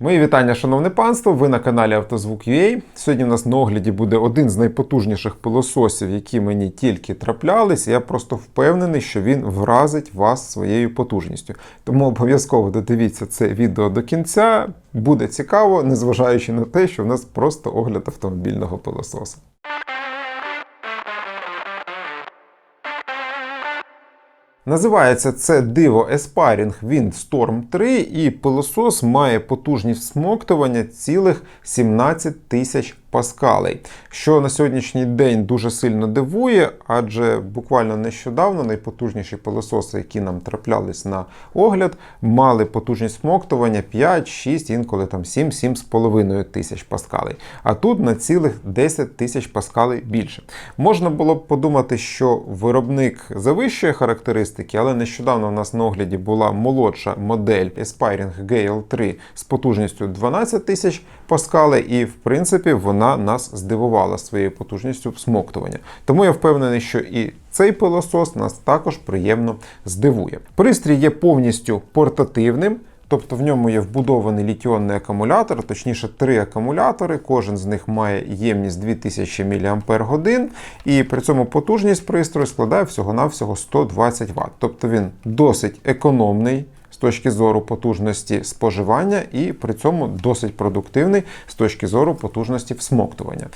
Мої вітання, шановне панство! Ви на каналі Автозвук.ua. Сьогодні в нас на огляді буде один з найпотужніших пилососів, які мені тільки траплялись. Я просто впевнений, що він вразить вас своєю потужністю. Тому обов'язково додивіться це відео до кінця. Буде цікаво, незважаючи на те, що в нас просто огляд автомобільного пилососа. Називається це диво еспарінг Wind Storm 3, і пилосос має потужність всмоктування цілих 17 тисяч паскалей, що на сьогоднішній день дуже сильно дивує, адже буквально нещодавно найпотужніші пилососи, які нам траплялись на огляд, мали потужність смоктування 5, 6, інколи там 7, 7,5 тисяч паскалей. А тут на цілих 10 тисяч паскалей більше. Можна було б подумати, що виробник завищує характеристики, але нещодавно у нас на огляді була молодша модель Aspiring Gale 3 з потужністю 12 тисяч паскалей, і в принципі вона нас здивувала своєю потужністю всмоктування. Тому я впевнений, що і цей пилосос нас також приємно здивує. Пристрій є повністю портативним. Тобто в ньому є вбудований літіонний акумулятор, точніше три акумулятори, кожен з них має ємність 2000 мАч, і при цьому потужність пристрою складає всього-навсього 120 Вт. Тобто він досить економний. З точки зору потужності споживання, і при цьому досить продуктивний з точки зору потужності всмоктування.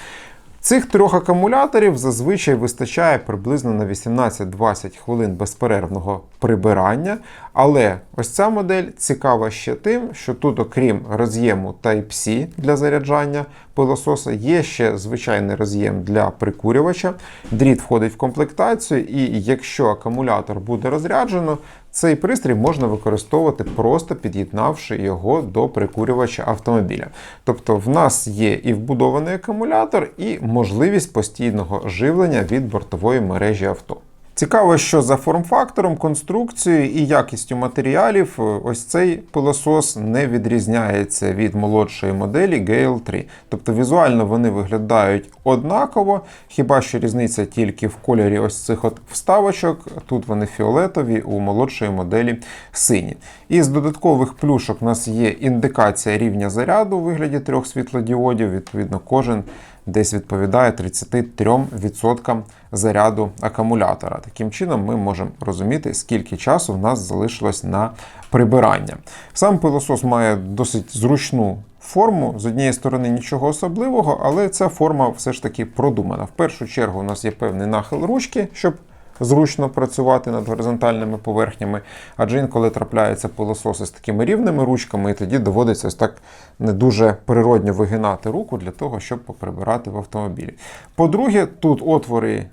Цих трьох акумуляторів зазвичай вистачає приблизно на 18-20 хвилин безперервного прибирання. Але ось ця модель цікава ще тим, що тут, окрім роз'єму Type-C для заряджання пилососа, є ще звичайний роз'єм для прикурювача. Дріт входить в комплектацію, і якщо акумулятор буде розряджено, цей пристрій можна використовувати просто під'єднавши його до прикурювача автомобіля. Тобто в нас є і вбудований акумулятор, і можливість постійного живлення від бортової мережі авто. Цікаво, що за форм-фактором, конструкцією і якістю матеріалів е, ось цей пилосос не відрізняється від молодшої моделі Gale 3. Тобто візуально вони виглядають однаково, хіба що різниця тільки в кольорі ось цих от вставочок. Тут вони фіолетові, у молодшої моделі сині. Із додаткових плюшок у нас є індикація рівня заряду у вигляді трьох світлодіодів. Відповідно, кожен десь відповідає 33% заряду акумулятора. Таким чином, ми можемо розуміти, скільки часу в нас залишилось на прибирання. Сам пилосос має досить зручну. Форму з однієї сторони нічого особливого, але ця форма все ж таки продумана. В першу чергу у нас є певний нахил ручки, щоб зручно працювати над горизонтальними поверхнями, адже інколи трапляються пилососи з такими рівними ручками, і тоді доводиться ось так не дуже природньо вигинати руку для того, щоб поприбирати в автомобілі. По-друге, тут отвори.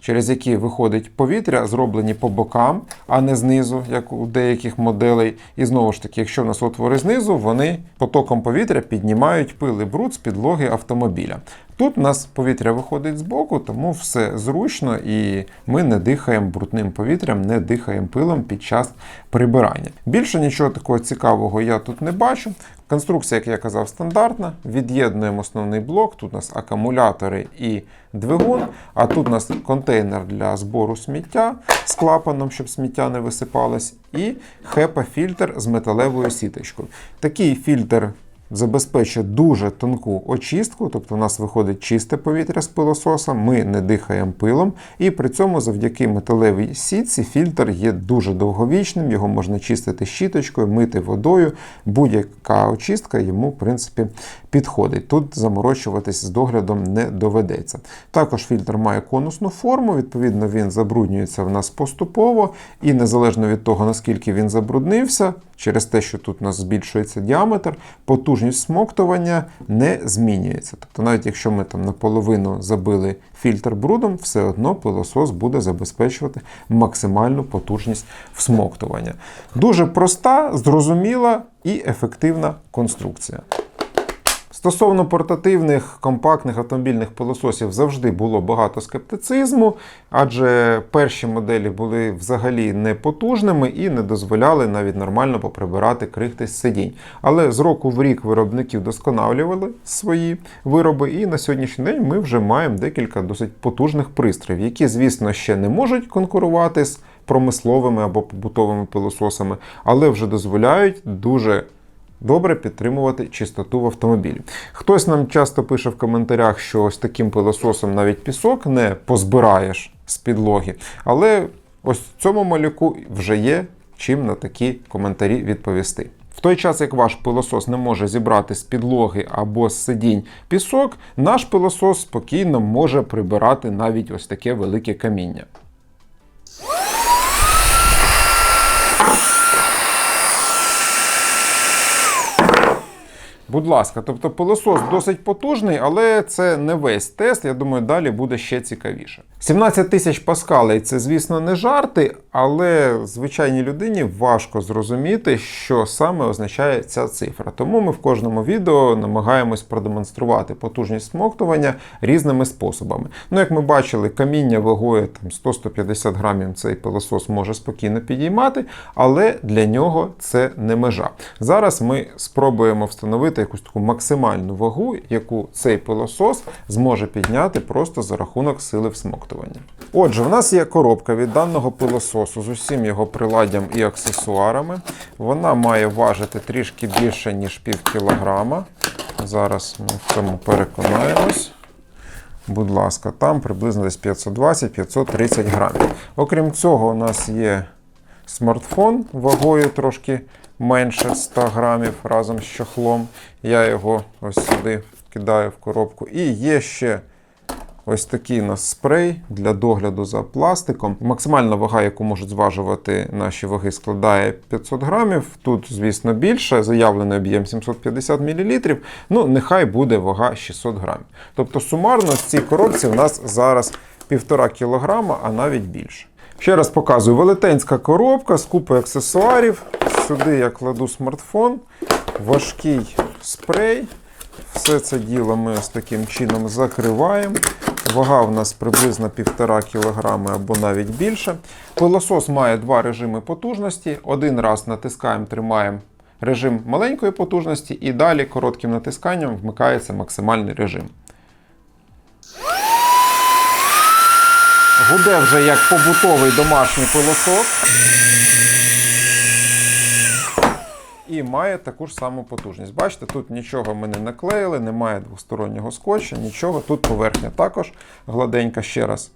Через які виходить повітря, зроблені по бокам, а не знизу, як у деяких моделей. І знову ж таки, якщо в нас отвори знизу, вони потоком повітря піднімають пили бруд з підлоги автомобіля. Тут у нас повітря виходить з боку, тому все зручно і ми не дихаємо брудним повітрям, не дихаємо пилом під час прибирання. Більше нічого такого цікавого я тут не бачу. Конструкція, як я казав, стандартна. Від'єднуємо основний блок. Тут у нас акумулятори і двигун, а тут у нас контейнер для збору сміття з клапаном, щоб сміття не висипалось, і хепа-фільтр з металевою сіточкою. Такий фільтр забезпечує дуже тонку очистку, тобто у нас виходить чисте повітря з пилососа, ми не дихаємо пилом, і при цьому завдяки металевій сітці фільтр є дуже довговічним, його можна чистити щіточкою, мити водою. Будь-яка очистка йому, в принципі, підходить. Тут заморочуватись з доглядом не доведеться. Також фільтр має конусну форму, відповідно, він забруднюється в нас поступово, і незалежно від того, наскільки він забруднився, через те, що тут у нас збільшується діаметр, потужність смоктування не змінюється. Тобто, навіть якщо ми там наполовину забили фільтр брудом, все одно пилосос буде забезпечувати максимальну потужність всмоктування. Дуже проста, зрозуміла і ефективна конструкція. Стосовно портативних компактних автомобільних пилососів завжди було багато скептицизму, адже перші моделі були взагалі не потужними і не дозволяли навіть нормально поприбирати крихти з сидінь. Але з року в рік виробники вдосконалювали свої вироби, і на сьогоднішній день ми вже маємо декілька досить потужних пристроїв, які, звісно, ще не можуть конкурувати з промисловими або побутовими пилососами, але вже дозволяють дуже добре підтримувати чистоту в автомобілі. Хтось нам часто пише в коментарях, що ось таким пилососом навіть пісок не позбираєш з підлоги, але ось в цьому малюку вже є чим на такі коментарі відповісти. В той час, як ваш пилосос не може зібрати з підлоги або з сидінь пісок, наш пилосос спокійно може прибирати навіть ось таке велике каміння. Будь ласка, тобто пилосос досить потужний, але це не весь тест. Я думаю, далі буде ще цікавіше. 17 тисяч паскалей це, звісно, не жарти, але звичайній людині важко зрозуміти, що саме означає ця цифра. Тому ми в кожному відео намагаємось продемонструвати потужність смоктування різними способами. Ну, як ми бачили, каміння вагою там 100-150 грамів цей пилосос може спокійно підіймати, але для нього це не межа. Зараз ми спробуємо встановити якусь таку максимальну вагу, яку цей пилосос зможе підняти просто за рахунок сили всмоктування. Отже, в нас є коробка від даного пилососу з усім його приладдям і аксесуарами. Вона має важити трішки більше, ніж пів кілограма. Зараз ми в цьому переконаємось. Будь ласка, там приблизно десь 520-530 грамів. Окрім цього, у нас є смартфон вагою трошки менше 100 грамів разом з чохлом. Я його ось сюди кидаю в коробку. І є ще ось такий у нас спрей для догляду за пластиком. Максимальна вага, яку можуть зважувати наші ваги, складає 500 грамів. Тут, звісно, більше. Заявлений об'єм 750 мл. Ну, нехай буде вага 600 грамів. Тобто, сумарно в цій коробці в нас зараз 1,5 кг, а навіть більше. Ще раз показую велетенська коробка з купою аксесуарів. Сюди я кладу смартфон, важкий спрей. Все це діло ми ось таким чином закриваємо. Вага в нас приблизно 1,5 кг або навіть більше. Пилосос має два режими потужності. Один раз натискаємо, тримаємо режим маленької потужності, і далі коротким натисканням вмикається максимальний режим. Гуде вже як побутовий домашній пилосос. І має таку ж саму потужність. Бачите, тут нічого ми не наклеїли, немає двостороннього скотча, нічого. Тут поверхня також гладенька ще раз.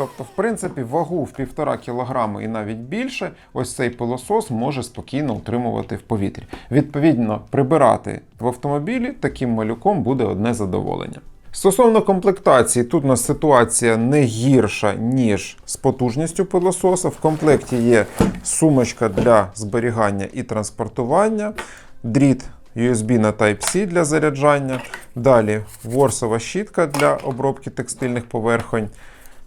Тобто, в принципі, вагу в 1,5 кг і навіть більше, ось цей пилосос може спокійно утримувати в повітрі. Відповідно, прибирати в автомобілі таким малюком буде одне задоволення. Стосовно комплектації, тут у нас ситуація не гірша, ніж з потужністю пилососа. В комплекті є сумочка для зберігання і транспортування, дріт USB на Type-C для заряджання. Далі ворсова щітка для обробки текстильних поверхонь.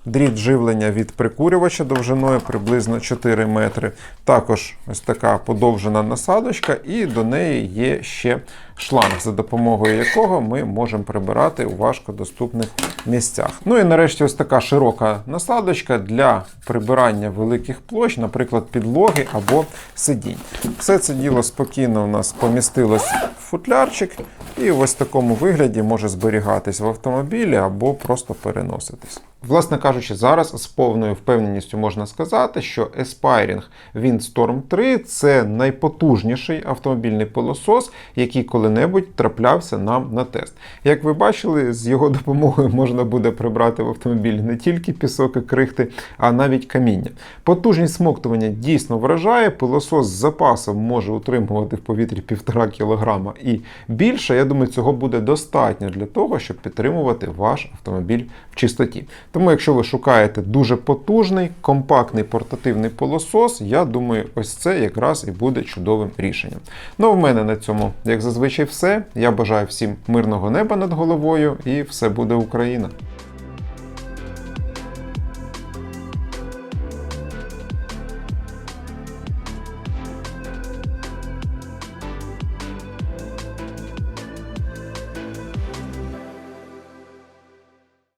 Дріт живлення від прикурювача довжиною приблизно 4 метри. Також ось така подовжена насадочка, і до неї є ще шланг, за допомогою якого ми можемо прибирати у важкодоступних місцях. Ну і нарешті ось така широка насадочка для прибирання великих площ, наприклад, підлоги або сидінь. Все це діло спокійно у нас помістилось в футлярчик, і в ось такому вигляді може зберігатись в автомобілі або просто переноситись. Власне кажучи, зараз з повною впевненістю можна сказати, що Aspiring Windstorm 3 це найпотужніший автомобільний пилосос, який коли-небудь траплявся нам на тест. Як ви бачили, з його допомогою можна буде прибрати в автомобілі не тільки пісок і крихти, а навіть каміння. Потужність смоктування дійсно вражає, пилосос з запасом може утримувати в повітрі 1,5 кг і більше. Я думаю, цього буде достатньо для того, щоб підтримувати ваш автомобіль в чистоті. Тому, якщо ви шукаєте дуже потужний, компактний портативний пилосос, я думаю, ось це якраз і буде чудовим рішенням. Ну, в мене на цьому, як зазвичай, все. Я бажаю всім мирного неба над головою і все буде Україна!